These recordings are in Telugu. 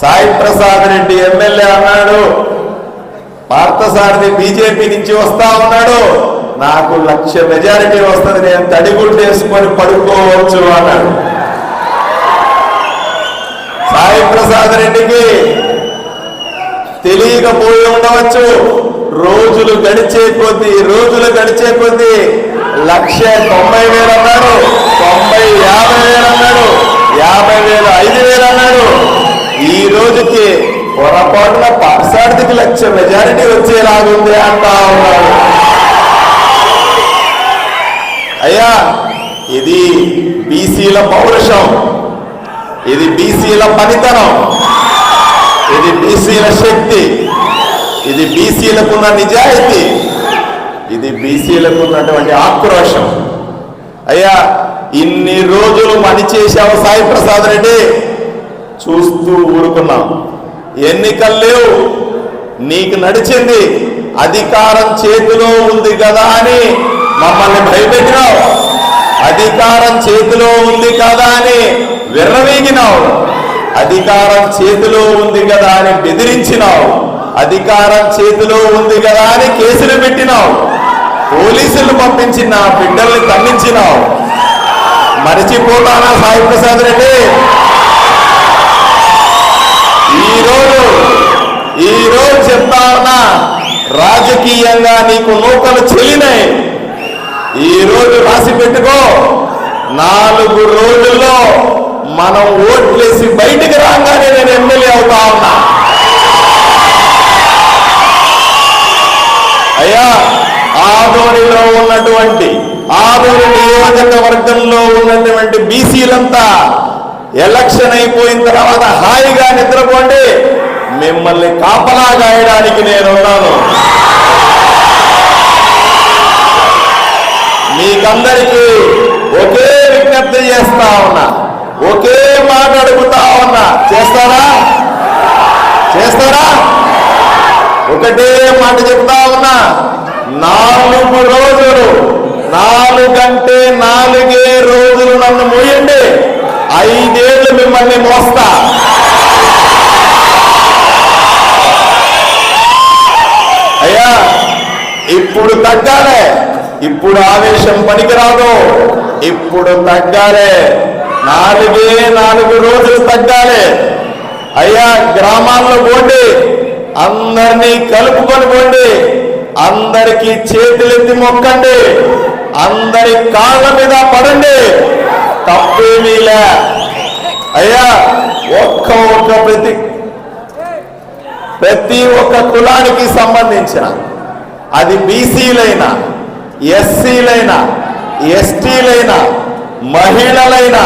సాయి ప్రసాద్ రెడ్డి ఎమ్మెల్యే అన్నాడు. పార్థసారథి బీజేపీ నుంచి వస్తా ఉన్నాడు. నాకు లక్ష మెజారిటీ వస్తుంది నేను తడిగుడ్లు వేసుకొని పడుకోవచ్చు అన్నాడు. సాయి ప్రసాద్ రెడ్డికి తెలియకపోయి ఉండవచ్చు. రోజులు గడిచే కొద్ది రోజులు గడిచే కొద్ది లక్ష తొంభై వేలు అన్నాడు. తొంభై యాభై వేలు అన్నాడు. యాభై వేలు ఐదు వేలు అన్నాడు. ఈ రోజుకి పొరపాటున పాఠశాలకి లక్ష మెజారిటీ వచ్చేలాగుంది అంటా ఉన్నాడు అయ్యా ఇది బీసీల పౌరుషం. ఇది బీసీల పనితనం. ఇది బీసీల శక్తి. ఇది బీసీలకున్న నిజాయితీ. ఇది బీసీలకు ఉన్నటువంటి ఆక్రోషం. అయ్యా ఇన్ని రోజులు పనిచేసావు సాయి ప్రసాద్ రెడ్డి. చూస్తూ ఊరుకున్నాం. ఎన్నికలు లేవు. నీకు నడిచింది అధికారం చేతిలో ఉంది కదా అని మమ్మల్ని భయపెట్టినావు. అధికారం చేతిలో ఉంది కదా అని విర్రవీగినావు. అధికారం చేతిలో ఉంది కదా అని బెదిరించినావు. అధికారం చేతిలో ఉంది కదా అని కేసులు పెట్టినావు. పోలీసులు పంపించి నా బిడ్డల్ని తన్నించినావు. మరిచిపోతానా సాయి ప్రసాద్ రెడ్డి? ఈరోజు ఈరోజు చెప్తా ఉన్నా రాజకీయంగా నీకు నూకలు చెల్లినాయి. ఈ రోజు రాసి పెట్టుకో నాలుగు రోజుల్లో మనం ఓట్లేసి బయటికి రాగానే నేను ఎమ్మెల్యే అవుతా ఉన్నా. అయ్యా ఆదోనిలో ఉన్నటువంటి ఆదోని నియోజకవర్గంలో ఉన్నటువంటి బీసీలంతా ఎలక్షన్ అయిపోయిన తర్వాత హాయిగా నిద్రపోండి. మిమ్మల్ని కాపలా గాయడానికి నేనున్నాను మీకందరికీ ఒకే విజ్ఞప్తి చేస్తా ఉన్నా. ఒకే మాట అడుగుతా ఉన్నా. చేస్తారా? చేస్తారా? ఒకటే మాట చెప్తా ఉన్నా. నాలుగు రోజులు నాలుగంటే నాలుగే రోజులు నన్ను మోయండి. ఐదేళ్ళు మిమ్మల్ని మోస్తా. అయ్యా ఇప్పుడు తగ్గాలే. ఇప్పుడు ఆవేశం పనికిరాదు. ఇప్పుడు తగ్గాలే. నాలుగే నాలుగు రోజులు తగ్గాలి. అయ్యా గ్రామాల్లో పోండి. అందరినీ కలుపుకొని పోండి. అందరికీ చేతులెత్తి మొక్కండి. అందరి కాళ్ళ మీద పడండి. తప్పేమీలే. అయ్యా ఒక్క ఒక్క ప్రతి ప్రతి ఒక్క కులానికి సంబంధించిన అది బీసీలైనా ఎస్సీలైనా ఎస్టీలైనా మహిళలైనా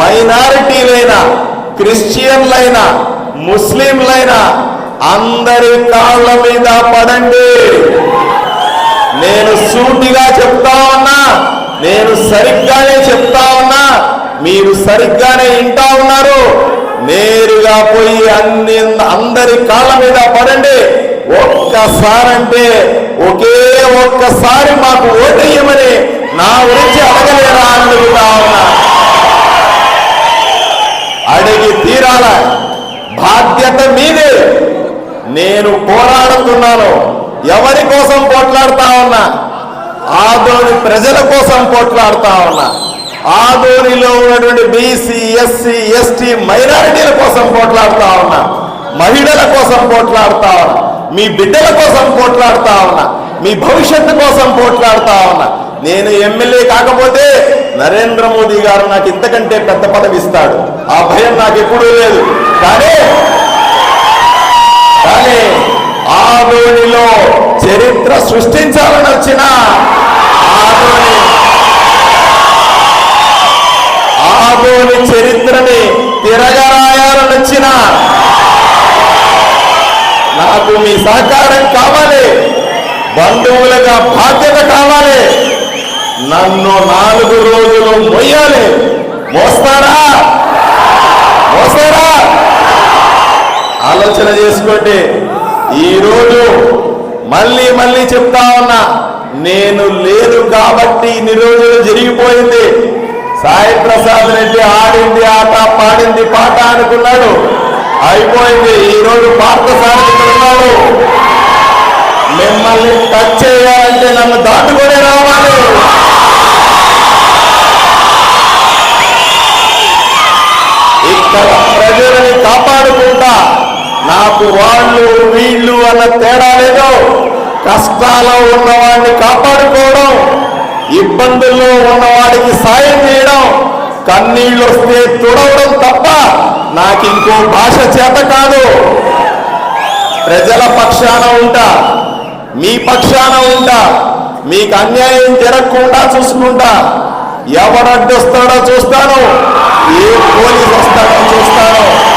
మైనారిటీలైనా క్రిస్టియన్లైనా ముస్లింలైనా అందరి కాళ్ళ మీద పడండి. నేను సూటిగా చెప్తా ఉన్నా. నేను సరిగ్గానే చెప్తా ఉన్నా మీరు సరిగ్గానే వింటా ఉన్నారు. నేరుగా పోయి అన్ని అందరి కాళ్ళ మీద పడండి. ఒక్కసారంటే ఒకే ఒక్కసారి మాకు ఓటేయమని నా గురించి అడగలేరా అనుకుంటా ఉన్నా. అడిగి తీరాల. బాధ్యత మీదే. నేను పోరాడుతున్నాను. ఎవరి కోసం పోట్లాడుతా ఉన్నా? ఆదోని ప్రజల కోసం పోట్లాడుతా ఉన్నా. ఆదోనిలో ఉన్నటువంటి బీసీ ఎస్సీ ఎస్టీ మైనారిటీల కోసం పోట్లాడుతా ఉన్నా. మహిళల కోసం పోట్లాడుతా ఉన్నా. మీ బిడ్డల కోసం పోట్లాడుతా ఉన్నా. మీ భవిష్యత్తు కోసం పోట్లాడుతా ఉన్నా. నేను ఎమ్మెల్యే కాకపోతే నరేంద్ర మోదీ గారు నాకు ఇంతకంటే పెద్ద పదవి ఇస్తాడు. ఆ భయం నాకు ఎప్పుడూ లేదు. కానీ కానీ ఆదోనిలో చరిత్ర సృష్టించాలని వచ్చిన ఆదోని ఆదోని చరిత్రని తిరగరాయాలనొచ్చిన నాకు మీ సహకారం కావాలి. బంధువులుగా బాధ్యత కావాలి. నన్ను నాలుగు రోజులు మొయ్యాలి. మోస్తారా? మోస్తారా? ఆలోచన చేసుకోండి. ఈరోజు మళ్ళీ మళ్ళీ చెప్తా ఉన్నా నేను లేదు కాబట్టి ఇన్ని రోజులు జరిగిపోయింది. సాయి ప్రసాద్ రెడ్డి ఆడింది ఆట పాడింది పాట అనుకున్నాడు. అయిపోయింది. ఈ రోజు పార్థసారథి ఉన్నాడు మిమ్మల్ని టచ్ చేయాలంటే నన్ను దాటుకొని రావాలి. ఇక్కడ ప్రజలని కాపాడుకుంటా. నాకు వాళ్ళు వీళ్ళు అన్న తేడా లేదు. కష్టాల్లో ఉన్నవాడిని కాపాడుకోవడం. ఇబ్బందుల్లో ఉన్నవాడికి సాయం చేయడం కన్నీళ్ళు వస్తే తుడవడం తప్ప నాకు ఇంకో భాష చేత కాదు. ప్రజల పక్షాన ఉంటా. మీ పక్షాన ఉంటా. మీకు అన్యాయం జరగకుండా చూసుకుంటా. ఎవరు అడ్డొస్తాడో చూస్తాను. ఏ పోలీస్ వస్తాడో చూస్తాను.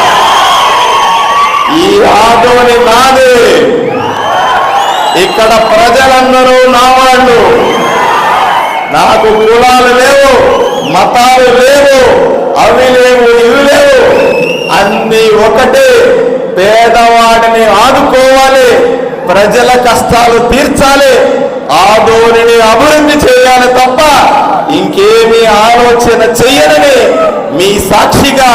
ఈ ఆటోని నాదే. ఇక్కడ ప్రజలందరూ నా వాళ్ళు. నాకు కులాలు లేవు మతాలు లేవు అవి లేవు ఇవి లేవు. అన్ని ఒకటే. పేదవాడిని ఆదుకోవాలి ప్రజల కష్టాలు తీర్చాలి ఆదోనిని అభివృద్ధి చేయాలి తప్ప ఇంకేమీ ఆలోచన చెయ్యనని మీ సాక్షిగా